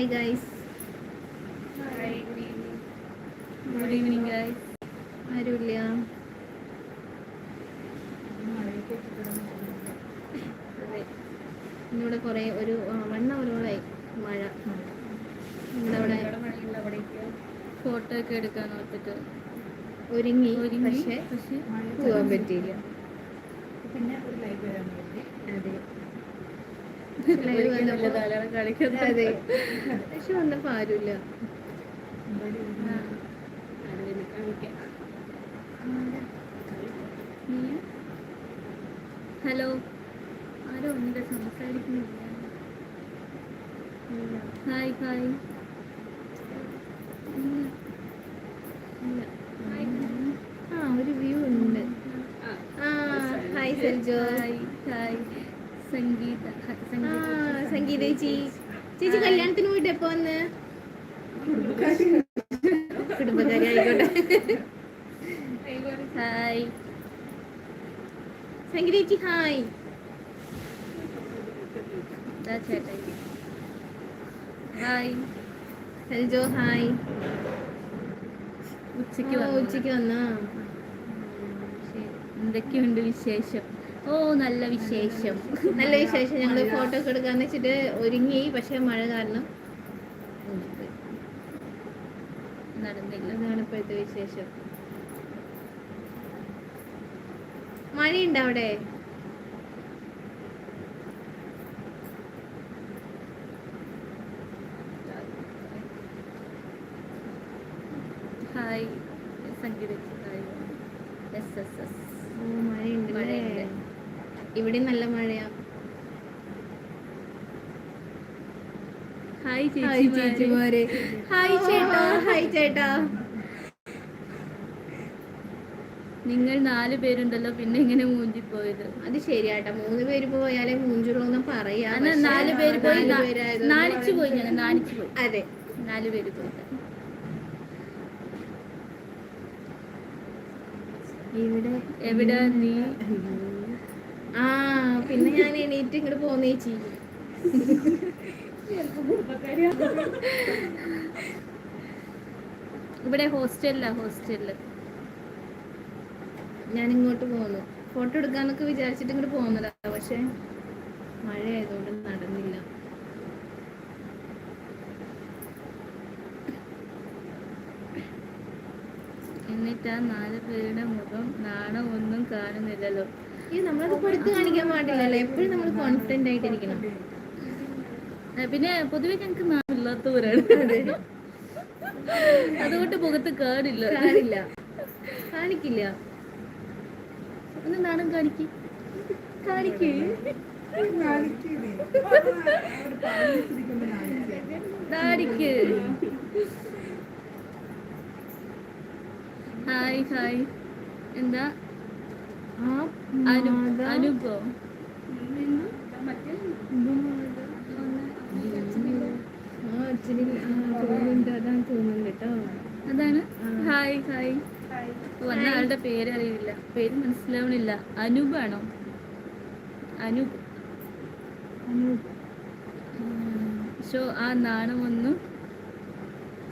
Hi guys. Hi. Good evening. Guys. ആരുമില്ല. ഇന്നിവിടെ കുറേ ഒരു വൺ അവറോളായി മഴ. ഇന്നിവിടെ ഫോട്ടോ ഒക്കെ എടുക്കാൻ ഓർത്തിട്ട് ഒരുങ്ങി. പക്ഷെ പോകാൻ പറ്റിയില്ല. പിന്നെ അതെ. അതെ. പക്ഷെ വന്നപ്പോ ആരുമില്ല. ഹലോ. ആരോ ഉണ്ട് സംസാരിക്കുന്നില്ല ഹായ് ഹായ്. ആ ഒരു വ്യൂ ഉണ്ട്. ആ. Hi Seljo. Hi hi. Sangeetha Sangeetha ചേച്ചി. ചേച്ചി. കല്യാണത്തിന് പോയിട്ട് എപ്പോ വന്ന്? കുടുംബക്കാരി ആയിക്കോട്ടെ. ഹായ്. സംഗീത ചേച്ചി ഹായ്. ദാ ചേട്ടായി ഹായ്. ഹെൽജോ ഹായ്. ഉച്ചയ്ക്ക് ഉച്ചയ്ക്ക് വന്നാ. എന്തൊക്കെയുണ്ട് വിശേഷം? ഓ നല്ല വിശേഷം. നല്ല വിശേഷം. ഞങ്ങൾ ഫോട്ടോ ഒക്കെ എടുക്കാന്ന് വെച്ചിട്ട് ഒരുങ്ങി. പക്ഷെ മഴ കാരണം നടന്നില്ല. അതാണ് ഇപ്പോഴത്തെ വിശേഷം. മഴയുണ്ട് അവിടെ? Hi Sangeetha hi yes yes yes. ഇവിടെ നല്ല മഴയാ. ഹായ് ഹായ് ചേച്ചി ചേച്ചിമാരെ. ഹായ് ചേട്ടാ. ഹായ് ചേട്ടാ. നിങ്ങൾ നാല് പേരുണ്ടല്ലോ പിന്നെ ഇങ്ങനെ മൂഞ്ചി പോയത് അത് ശരിയാട്ടാ. മൂന്ന് പേര് പോയാലേ മൂഞ്ചുള്ളൂന്ന് പറയാ. നാല് പേര് പോയി. നാലിച്ചു പോയി ഞങ്ങൾ നാണിച്ചു പോയി. അതെ. നാല് പേര് പോയി. ഇവിടെ എവിടെ നീ? ആ പിന്നെ ഞാൻ എണീറ്റ് ഇങ്ങോട്ട് പോന്നേച്ചി ഇവിടെ ഹോസ്റ്റലിലാ ഹോസ്റ്റലിൽ. ഞാൻ ഇങ്ങോട്ട് പോന്നു. ഫോട്ടോ എടുക്കാന്നൊക്കെ വിചാരിച്ചിട്ട് ഇങ്ങോട്ട് പോകുന്നതാ പക്ഷെ മഴ ആയതുകൊണ്ട് നടന്നില്ല. എന്നിട്ട് ആ നാല് പേരുടെ മുഖം നാണം ഒന്നും കാണുന്നില്ലല്ലോ. ഈ നമ്മളത് കൊടുത്ത് കാണിക്കാൻ പാടില്ലല്ലോ. എപ്പോഴും നമ്മൾ കോൺഫിഡന്റ് ആയിട്ടിരിക്കണം പിന്നെ പൊതുവെ ഞങ്ങൾക്ക് നാമില്ലാത്തവരാണ് അതുകൊണ്ട് മുഖത്ത് കാടില്ല. കാടില്ല. കാണിക്കില്ല. ഒന്ന് നാണം കാണിക്ക്. കാണിക്ക്. കാണിക്ക് ഹായ് ഹായ്. എന്താ? അനുഭവം അതാണ് തോന്നുന്നുണ്ട് കേട്ടോ അതാണ്. Hi hi. വന്ന ആളുടെ പേര് അറിയില്ല. പേര് മനസ്സിലാവണില്ല. അനൂപാണോ? അനൂപ് അനു ഷോ ആ നാണമൊന്നും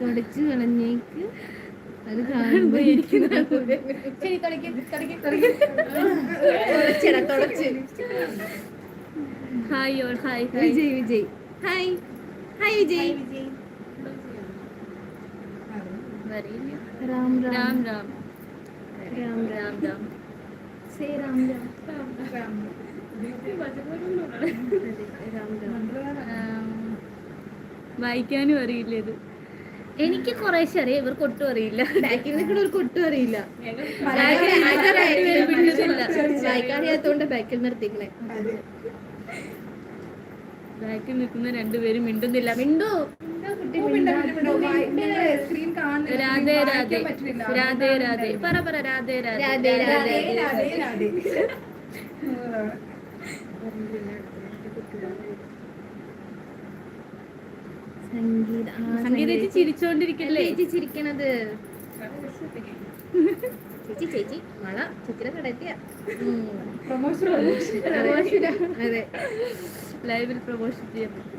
തുടച്ചു കളഞ്ഞേക്ക്. വിജയ് വിജയ്. ഹായ് രാം രാം. രാം രാം. രാം രാം. സേ രാം രാം. രാം രാം. വായിക്കാനും അറിയില്ല ഇത്. എനിക്ക് കുറേശ്ശെ അറിയാം ഇവർക്ക് ഒട്ടും അറിയില്ല. ബാക്കിൽ നിൽക്കുന്ന ഒരു കൊട്ടും അറിയില്ല. വായിക്കാറിയാത്തോണ്ട് ബാക്കിൽ നിർത്തിക്കണേ. ബാക്കിൽ നിൽക്കുന്ന രണ്ടുപേരും മിണ്ടുന്നില്ല. മിണ്ടു. രാധേ രാധേ. രാധേ രാധേ പറ പറ രാധേ രാധേ. രാധേ രാധേ ആ, സംഗീത ചിരിച്ചോണ്ടിരിക്കല്ലേ? ചേച്ചി ചിരിക്കണത്. ചേച്ചി ചേച്ചി മഴ ചിത്രം കടത്തിയ അതെ. ലൈവിൽ പ്രൊമോഷൻ ചെയ്യാൻ പറ്റും.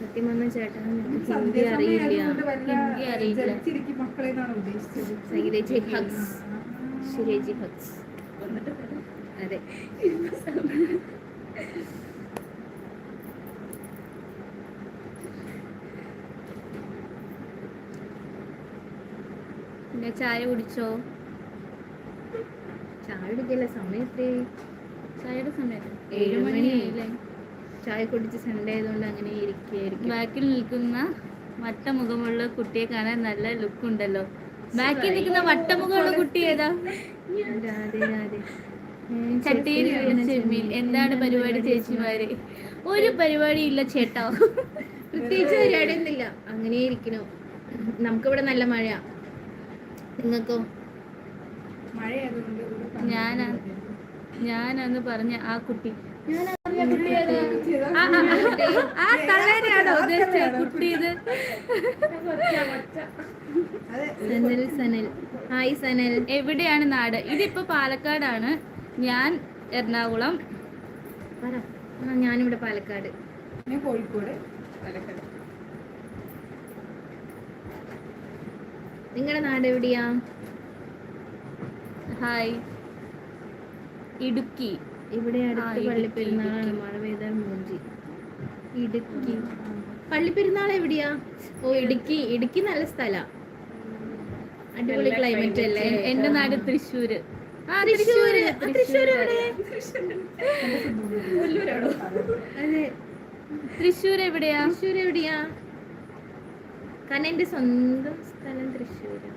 സത്യം പറഞ്ഞ ചേട്ടൻ ഹിന്ദി അറിയില്ല. ഹിന്ദി അറിയില്ല. സൈരേജി ഭക്സ്. അതെ. പിന്നെ ചായ കുടിച്ചോ? ചായ കുടിക്കല്ല? സമയത്ത് ചായയുടെ സമയത്ത് ഏഴ് ഏഴ് മണി. മണിയായില്ലേ? ചായ കുടിച്ച് സൺഡേ ആയതുകൊണ്ട് അങ്ങനെ ഇരിക്കുകയായിരിക്കും ബാക്കിൽ നിൽക്കുന്ന മറ്റ വട്ടമുഖമുള്ള കുട്ടിയെ കാണാൻ നല്ല ലുക്ക് ഉണ്ടല്ലോ. ബാക്കിൽ നിൽക്കുന്ന വട്ടമുഖമുള്ള കുട്ടി ഏതാ? ചട്ടിയിൽ ചെമ്മീൻ. എന്താണ് പരിപാടി ചേച്ചിമാര്? ഒരു പരിപാടി ഇല്ല ചേട്ടാ. പ്രത്യേകിച്ച് പരിപാടിയൊന്നുമില്ല. അങ്ങനെ ഇരിക്കണു നമുക്കിവിടെ നല്ല മഴ നിങ്ങൾക്കോ? ഞാനാ. ഞാനാന്ന് പറഞ്ഞ ആ കുട്ടി. ഞാൻ ആ, തള്ളേനെയാണോ സനൽ സനൽ. ഹായ് സനൽ. എവിടെയാണ് നാട്? ഇതിപ്പോ പാലക്കാടാണ്. ഞാൻ എറണാകുളം. പറ. ആ ഞാനിവിടെ പാലക്കാട്. ഞാൻ കോഴിക്കോട് പാലക്കാട്. നിങ്ങളുടെ നാട് എവിടെയാ? ഹായ്. ഇടുക്കി. ഇവിടെ അടുത്ത് പള്ളി പള്ളിപ്പെരുന്നാളാണ്. മഴ പെയ്താൽ മൂഞ്ചി. ഇടുക്കി. പള്ളിപ്പെരുന്നാൾ എവിടെയാ? ഓ ഇടുക്കി. ഇടുക്കി നല്ല സ്ഥലാ. അടിപൊളി ക്ലൈമറ്റ് അല്ലേ? എന്റെ നാട് തൃശ്ശൂര്. അതെ. തൃശ്ശൂർ എവിടെയാ? തൃശ്ശൂർ എവിടെയാ? കാരണം എന്റെ സ്വന്തം സ്ഥലം തൃശ്ശൂര്.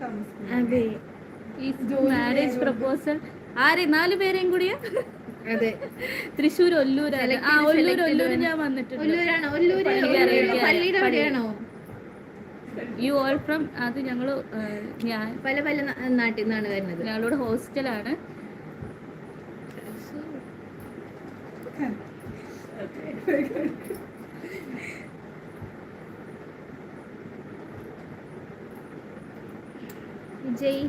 താമസിക്കുന്നു അതെ മാരേജ് പ്രപ്പോസൽ ആരെ നാല് പേരെയും കൂടിയാ അതെ തൃശ്ശൂർ Select ആ ഒല്ലൂർ ഒല്ലൂർ ഞാൻ വന്നിട്ടുണ്ട് യു ഓൾ ഫ്രം അത് ഞങ്ങൾ ഞാൻ പല പല നാട്ടിൽ നിന്നാണ് വരുന്നത് ഞങ്ങളോട് ഹോസ്റ്റലാണ് വിജയ്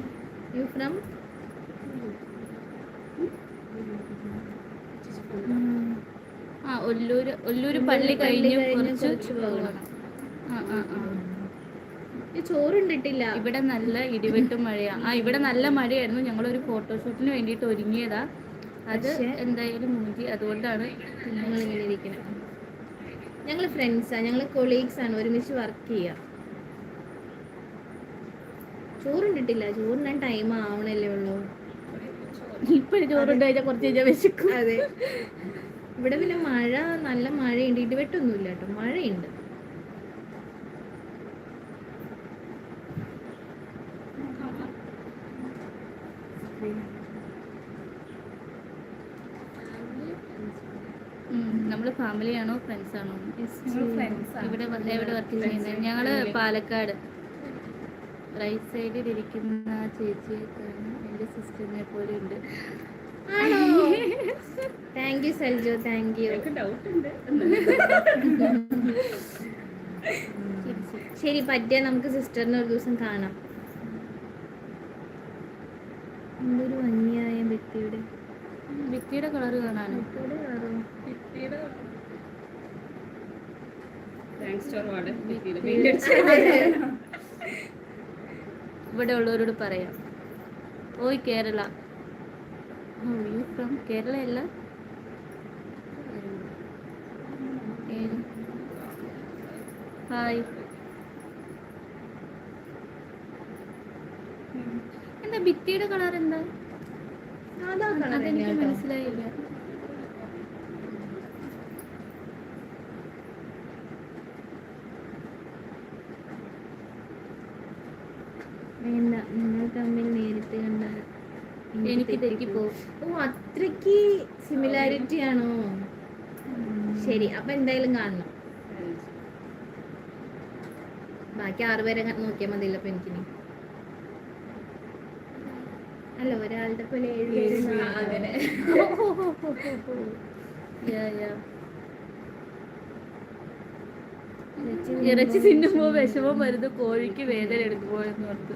യു ഫ്രം ആ ഒല്ലൂര് ഒല്ലൂര് പള്ളി കഴിഞ്ഞ് കുറച്ച് കുറച്ച് പോകണം. ആ ആ ആ. ചോറുണ്ടിട്ടില്ല ഇവിടെ നല്ല ഇടിവെട്ടും മഴയാ. ആ ഇവിടെ നല്ല മഴയായിരുന്നു. ഞങ്ങളൊരു ഫോട്ടോഷൂട്ടിന് വേണ്ടിയിട്ട് ഒരുങ്ങിയതാ. അത് എന്തായാലും മൂടി അതുകൊണ്ടാണ് ഞങ്ങൾ ഇങ്ങനെ ഇരിക്കുന്നത് ഞങ്ങൾ ഫ്രണ്ട്സാണ് ഞങ്ങൾ കൊളീഗ്സ് ആണ് ഒരുമിച്ച് വർക്ക് ചെയ്യുക ചോറുണ്ടിട്ടില്ല ഞാൻ ടൈം ആവണല്ലേ ഉള്ളൂ. ഇപ്പോഴും ചോറുണ്ട് കഴിഞ്ഞാൽ കുറച്ച് കഴിഞ്ഞാൽ വിശക്കും. അതെ. ഇവിടെ പിന്നെ മഴ നല്ല മഴയുണ്ട്. ഇടിവെട്ടൊന്നുമില്ല കേട്ടോ. മഴയുണ്ട്. നമ്മൾ ഫാമിലിയാണോ ഫ്രണ്ട്സ് ആണോ. ഇവിടെ എവിടെ വർക്ക് ചെയ്യുന്നത് ഞങ്ങൾ പാലക്കാട്. റൈറ്റ് സൈഡിൽ ഇരിക്കുന്ന ചേച്ചി ചേച്ചിയെ കാണാൻ എന്റെ സിസ്റ്ററിനെ പോലെ ഉണ്ട്. ആണോ? Thank you Saljo. Thank you ശരി പറ്റിയ നമുക്ക് സിസ്റ്ററിനെ ഒരു ദിവസം കാണാം. എന്തൊരു ഭംഗിയായ വ്യക്തിയുടെ വ്യക്തിയുടെ കളർ കാണാനോ? വ്യക്തിയുടെ കളറോ താങ്ക്സ് ടു അവാർഡ് ഇവിടെ ഉള്ളവരോട് പറയാം. ഓയ് കേരള. യു ഫ്രം കേരള അല്ല? ഹായ് എന്താ ഭിത്തിയുടെ കളർ എന്താ? അതെനിക്ക് മനസ്സിലായില്ല വേണ്ട നിങ്ങൾ തമ്മിൽ നേരിട്ട് കണ്ടാൽ എനിക്ക് തെറ്റിപ്പോവും ഓ അത്രയ്ക്ക് സിമിലാരിറ്റി ആണോ? ശരി അപ്പൊ എന്തായാലും കാണണം. ബാക്കി ആറുപേരെ നോക്കിയാൽ മതി അപ്പൊ എനിക്കിനി. അല്ല ഒരാളുടെ പോലെ അങ്ങനെ. ഇറച്ചി തിന്നുമ്പോ വിഷമം വരുന്നത് കോഴിക്ക് വേദന എടുക്കുമ്പോഴെന്ന് ഓർത്ത്.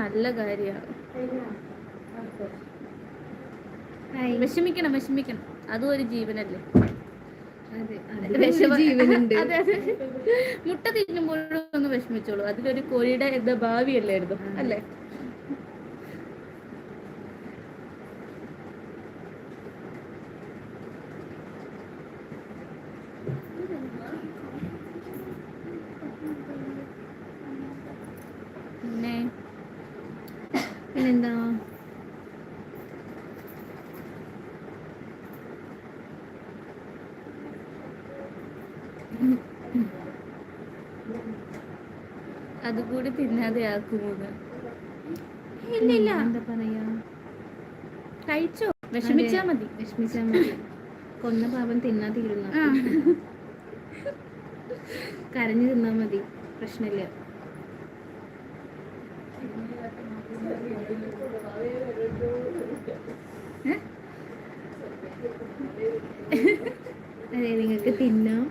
നല്ല കാര്യമാണ്. വിഷമിക്കണം വിഷമിക്കണം. അതും ഒരു ജീവനല്ലേ? മുട്ട തിന്നുമ്പോഴും ഒന്ന് വിഷമിച്ചോളൂ. അതിലൊരു കോഴിയുടെ എന്താ ഭാവിയല്ലായിരുന്നു അല്ലേ പിന്നെ പിന്നെന്താ? അതുകൂടി തിന്നാതെ ആക്കുമോ ഇല്ല ഇല്ല എന്താ പറയാ? കഴിച്ചോ? വിഷമിച്ചാ മതി. വിഷമിച്ചാ മതി. കൊന്ന പാപം തിന്നാ തീരുന്ന. കരഞ്ഞു തിന്നാ മതി. പ്രശ്നമില്ല ഏ? അതെ നിങ്ങൾക്ക് തിന്നാം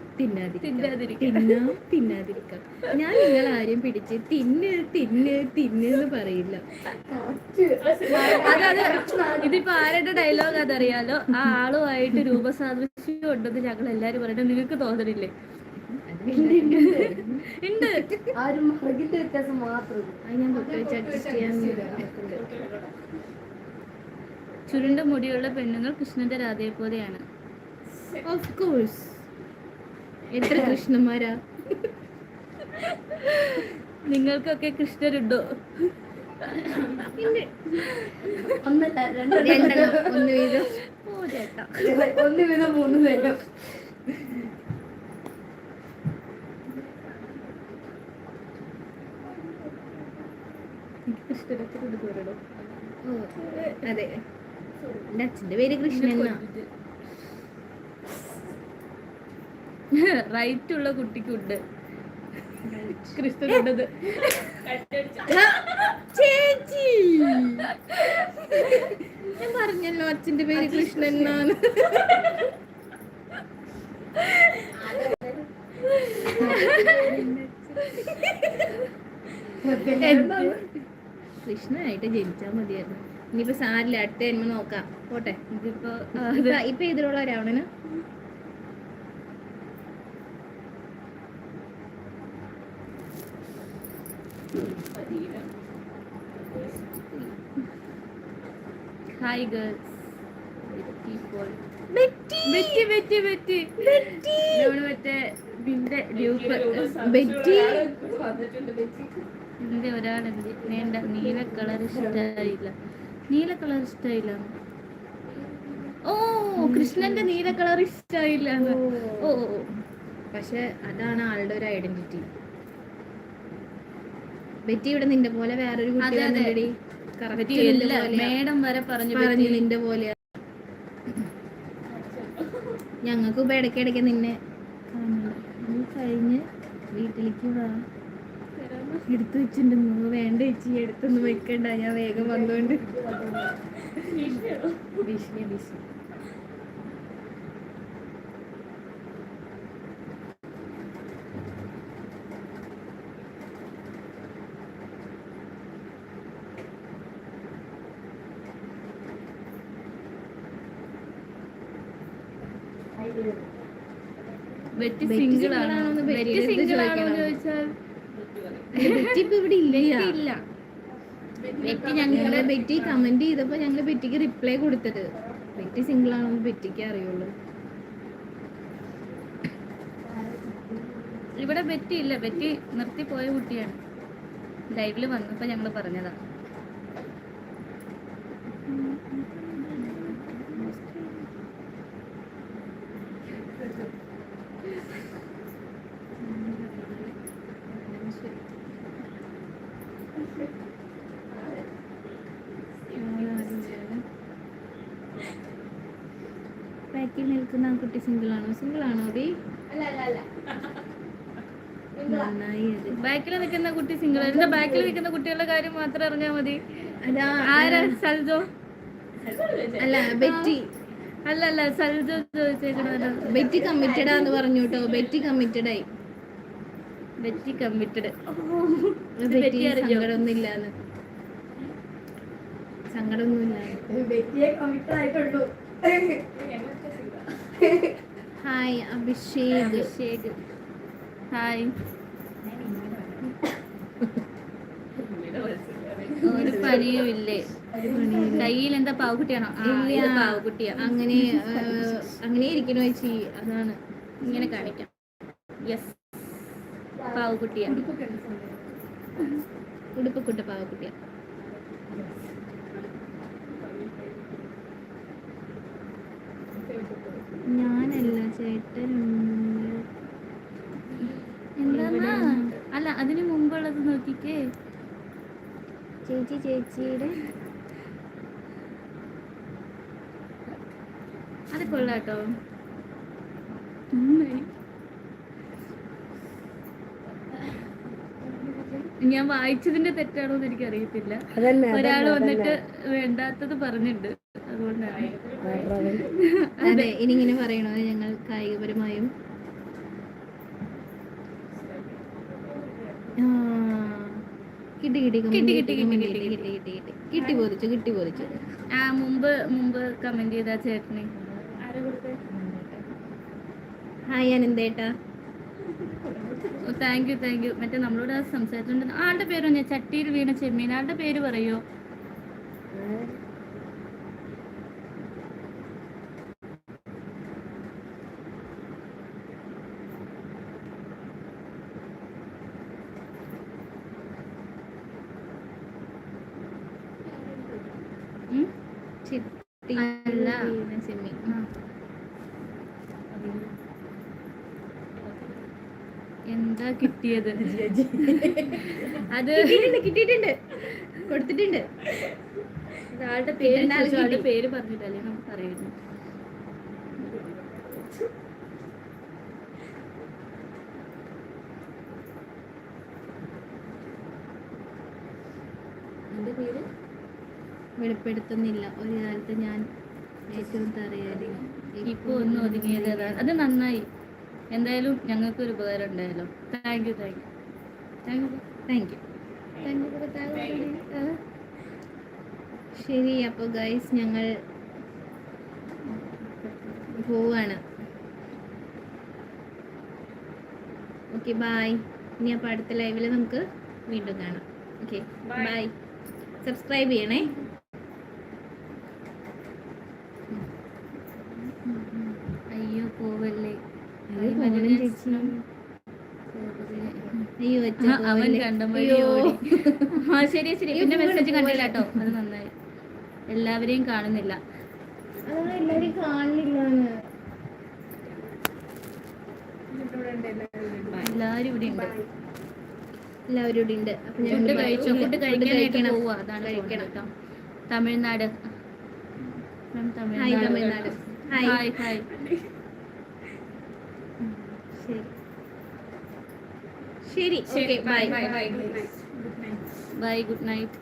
തിന്നാതിരിക്കാം. തിന്നാതിരിക്കാം. ഞാൻ നിങ്ങൾ ആരെയും പിടിച്ച് തിന്ന് തിന്ന് തിന്ന് എന്ന് പറയില്ല. ഇതിപ്പോ ആരുടെ ഡയലോഗ് അതറിയാലോ? ആ ആളുമായിട്ട് രൂപസാദൃശ്യം ഉണ്ടെന്ന് ഞങ്ങൾ എല്ലാരും പറയണം നിങ്ങൾക്ക് തോന്നണില്ലേ? ഉണ്ട്. ആരും വ്യത്യാസം മാത്രം ഞാൻ. ചുരുണ്ട മുടിയുള്ള പെണ്ണുങ്ങൾ കൃഷ്ണന്റെ രാധയെ പോലെയാണ് ഓഫ് course. എത്ര കൃഷ്ണന്മാരാ? നിങ്ങൾക്കൊക്കെ കൃഷ്ണരുണ്ടോ? ഒന്നല്ല രണ്ട് രണ്ടെണ്ണം ഒന്ന് വീതം. ഓ ചേട്ടാ ഒന്ന് വീതം മൂന്ന് അതെ. എന്റെ അച്ഛന്റെ പേര് കൃഷ്ണൻ എന്നാ. റൈറ്റ് ഉള്ള കുട്ടിക്കുണ്ട്. ചേച്ചി. ഞാൻ പറഞ്ഞല്ലോ അച്ഛന്റെ പേര് കൃഷ്ണൻ എന്നാണ്. കൃഷ്ണനായിട്ട് ജനിച്ചാ മതിയായിരുന്നു. ഇനിയിപ്പോ സാരില്ല അടുത്ത ജന്മം നോക്കാം. പോട്ടെ. ഇതിപ്പോ ഇപ്പൊ ഇപ്പൊ ഇതിലുള്ള രാവണന്? Hi girls Betty Betty Betty Betty Betty നമ്മൾ മറ്റേ നിന്റെ ഡ്യൂപ്പ് ബെറ്റി നിന്റെ ഒരാളുണ്ട് വേണ്ട. നീല കളർ ഇഷ്ടമായില്ല നീല കളർ ഇഷ്ടമായില്ല ഓ കൃഷ്ണന്റെ നീല കളർ ഇഷ്ടമായില്ല ഓ. ഓ. പക്ഷെ അതാണ് ആളുടെ ഒരു ഐഡന്റിറ്റി ബെറ്റി ഇവിടെ നിന്റെ പോലെ വേറൊരു കുട്ടി നിന്റെ പോലെയാ. മേഡം വരെ പറഞ്ഞു പറഞ്ഞു. നിന്റെ പോലെയാ. ഞങ്ങൾക്ക് ഇപ്പൊ ഇടയ്ക്കിടയ്ക്ക് നിന്നെ കാണണം. നീ കഴിഞ്ഞ് വീട്ടിലേക്ക് വാ. എടുത്തു വെച്ചിട്ടുണ്ടെന്നു വേണ്ട ചേച്ചി എടുത്തൊന്നും വെക്കണ്ട. ഞാൻ വേഗം വന്നോണ്ട്. ഭീഷണിയാ ഭീഷണി ബെറ്റി സിംഗിൾ ആണോ സിംഗിൾ ആണോ. ചോദിച്ചാൽ ഇപ്പൊ ഇവിടെ ഇല്ല. ബെറ്റി ഞങ്ങൾ കമന്റ് ചെയ്തപ്പോ ഞങ്ങൾ ബെറ്റിക്ക് റിപ്ലൈ കൊടുത്തത്. ബെറ്റി സിംഗിൾ ആണെന്ന് ബെറ്റിക്ക് അറിയുള്ളൂ. ഇവിടെ ബെറ്റി ഇല്ല ബെറ്റി നിർത്തി പോയ കുട്ടിയാണ് ലൈവിൽ വന്നപ്പോ ഞങ്ങൾ പറഞ്ഞതാ. ബാക്കിൽ നിൽക്കുന്ന ആ കുട്ടി സിംഗിൾ ആണോ സിംഗിൾ ആണോ അതി നന്നായി അത്. ബാക്കിൽ നിൽക്കുന്ന കുട്ടി സിംഗിൾ എന്റെ ബാക്കിൽ നിൽക്കുന്ന കുട്ടികളുടെ കാര്യം മാത്രം അറിഞ്ഞാ മതി. ആരാ സൽജോ? അല്ല ബെറ്റി. അല്ല അല്ല സൽജോ ചോദിച്ചേക്കണത്. ബെറ്റി കമ്മിറ്റഡ് ആന്ന് പറഞ്ഞു കേട്ടോ ബെറ്റി കമ്മിറ്റഡ് ആയി. ബെറ്റി കമ്മിറ്റഡ് ബെറ്റി ബെറ്റി അറിഞ്ഞോ? സങ്കടമൊന്നും ഇല്ലാന്ന് സങ്കടമൊന്നുമില്ല ഹായ് അഭിഷേക് അഭിഷേക് ഹായ് ഒരു പണിയും ഇല്ലേ? കയ്യിൽ എന്താ പാവക്കുട്ടിയാണോ. പാവക്കുട്ടിയാ. അങ്ങനെ അങ്ങനെ ഇരിക്കണോ ചേച്ചി. അതാണ്. ഇങ്ങനെ കാണിക്കാം. യെസ് പാവക്കുട്ടിയാ. ഉടുപ്പ് കുട്ട പാവക്കുട്ടിയ. ഞാനല്ല ചേട്ടൻ. അല്ല അതിന് മുമ്പുള്ളത് നോക്കിക്കേ. ചേച്ചി ചേച്ചിയുടെ. അത് കൊള്ളാട്ടോ. ഞാൻ വായിച്ചതിന്റെ തെറ്റാണോ എന്ന് എനിക്ക് അറിയത്തില്ല ഒരാൾ വന്നിട്ട് വേണ്ടാത്തത് പറഞ്ഞിട്ടുണ്ട്. അതുകൊണ്ടാണ്. അതെ ഇനി ഇങ്ങനെ പറയണോ? ഞങ്ങൾ കായികപരമായും. കിട്ടി കിട്ടി കിട്ടി, കിട്ടി കിട്ടി, കിട്ടി, കിട്ടി കിട്ടി കിട്ടി കിട്ടി. പോതിച്ചു കിട്ടി പോതിച്ചു. ആ മുമ്പ് മുമ്പ് കമന്റ് ചെയ്ത ചേട്ടനെ. ഹായ് അനന്തേട്ടാ. താങ്ക് യു താങ്ക് യു മറ്റേ നമ്മളോട് ആ സംസാരിച്ചിട്ടുണ്ട് ആളുടെ പേര് ഞാൻ ചട്ടിയിൽ വീണ ചെമ്മീൻ. ആളുടെ പേര് പറയോ ഉം? ചിട്ടി അല്ല. വീണ ചെമ്മീൻ. ആ. എന്താ കിട്ടിയത്? അത് കിട്ടിയിട്ടുണ്ട് കൊടുത്തിട്ടുണ്ട്. ആളുടെ പേര് ആളുടെ പേര് പറഞ്ഞിട്ടല്ലേ നമുക്ക് പറയുന്നു എന്റെ പേര്? വെളിപ്പെടുത്തുന്നില്ല. ഒരു കാലത്ത് ഞാൻ ഏറ്റവും തറയായിരുന്നു ഇപ്പൊ ഒന്ന് ഒതുങ്ങിയത് അത് നന്നായി. എന്തായാലും ഞങ്ങൾക്ക് ഒരു ഉപകാരം ഉണ്ടായല്ലോ. Thank you thank you thank you thank you ശരി അപ്പോൾ ഗൈസ് ഞങ്ങൾ പോവാണ്. ഓക്കെ ബായ് ഇനി അപ്പോൾ അടുത്ത ലൈവിൽ നമുക്ക് വീണ്ടും കാണാം. ഓക്കെ ബൈ സബ്സ്ക്രൈബ് ചെയ്യണേ. അവൻ ആ ശരി ശരി. പിന്നെ മെസ്സേജ് കണ്ടില്ല. കേട്ടോ. അത് നന്നായി. എല്ലാവരെയും കാണുന്നില്ല. എല്ലാവരും ഇവിടെ ഉണ്ട്. എല്ലാവരും ഇവിടെ ഉണ്ട്. അപ്പൊ ഞാൻ ഫുഡ് കഴിച്ചോ? ഫുഡ് കഴിക്കാനായിട്ട് കഴിക്കണം. പോവാ. അതാണ് കഴിക്കണം. കേട്ടോ. Tamil Nadu. Hi Tamil Nadu. Hi hi hi ശരി. ശരി. Okay bye bye bye good night bye good night